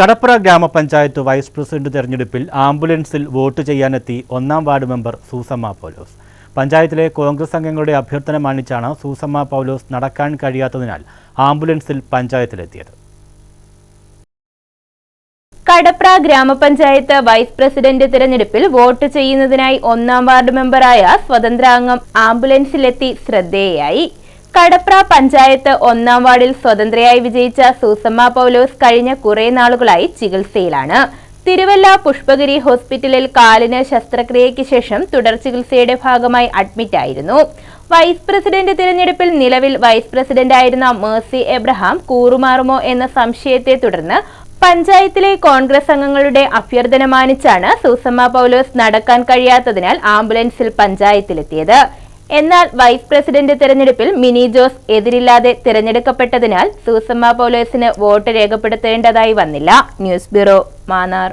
കടപ്പുറ ഗ്രാമപഞ്ചായത്ത് vice president തെരഞ്ഞെടുപ്പിൽ ആംബുലൻസിൽ വോട്ട് ചെയ്യാനെത്തി ഒന്നാം വാർഡ് മെമ്പർ സൂസമ്മ പൗലോസ്. പഞ്ചായത്തിലെ കോൺഗ്രസ് അംഗങ്ങളുടെ അഭ്യർത്ഥന മാനിച്ചാണ് സൂസമ്മ പൗലോസ് നടക്കാൻ കഴിയാത്തതിനാൽ ആംബുലൻസിൽ പഞ്ചായത്തിലെത്തിയത്. കടപ്ര ഗ്രാമപഞ്ചായത്ത് വൈസ് പ്രസിഡന്റ് തിരഞ്ഞെടുപ്പിൽ വോട്ട് ചെയ്യുന്നതിനായി ഒന്നാം വാർഡ് മെമ്പറായ സ്വതന്ത്രാംഗം ആംബുലൻസിലെത്തി ശ്രദ്ധേയായി. കടപ്ര പഞ്ചായത്ത് ഒന്നാം വാർഡിൽ സ്വതന്ത്രയായി വിജയിച്ച സൂസമ്മ പൗലോസ് കഴിഞ്ഞ കുറെ നാളുകളായി ചികിത്സയിലാണ്. തിരുവല്ല പുഷ്പഗിരി ഹോസ്പിറ്റലിൽ കാലിന് ശസ്ത്രക്രിയയ്ക്ക് ശേഷം തുടർ ചികിത്സയുടെ ഭാഗമായി അഡ്മിറ്റായിരുന്നു വൈസ് പ്രസിഡന്റ് തിരഞ്ഞെടുപ്പിൽ നിലവിൽ വൈസ് പ്രസിഡന്റായിരുന്ന മേഴ്സി എബ്രഹാം കൂറുമാറുമോ എന്ന സംശയത്തെ തുടർന്ന് പഞ്ചായത്തിലെ കോൺഗ്രസ് അംഗങ്ങളുടെ അഭ്യർത്ഥന മാനിച്ചാണ് സൂസമ്മ പൗലോസ് നടക്കാൻ കഴിയാത്തതിനാൽ ആംബുലൻസിൽ പഞ്ചായത്തിലെത്തിയത്. എന്നാൽ വൈസ് പ്രസിഡന്റ് തെരഞ്ഞെടുപ്പിൽ മിനി ജോസ് എതിരില്ലാതെ തിരഞ്ഞെടുക്കപ്പെട്ടതിനാൽ സൂസമ്മ പോലീസിന് വോട്ട് രേഖപ്പെടുത്തേണ്ടതായി വന്നില്ല. News bureau Mannar.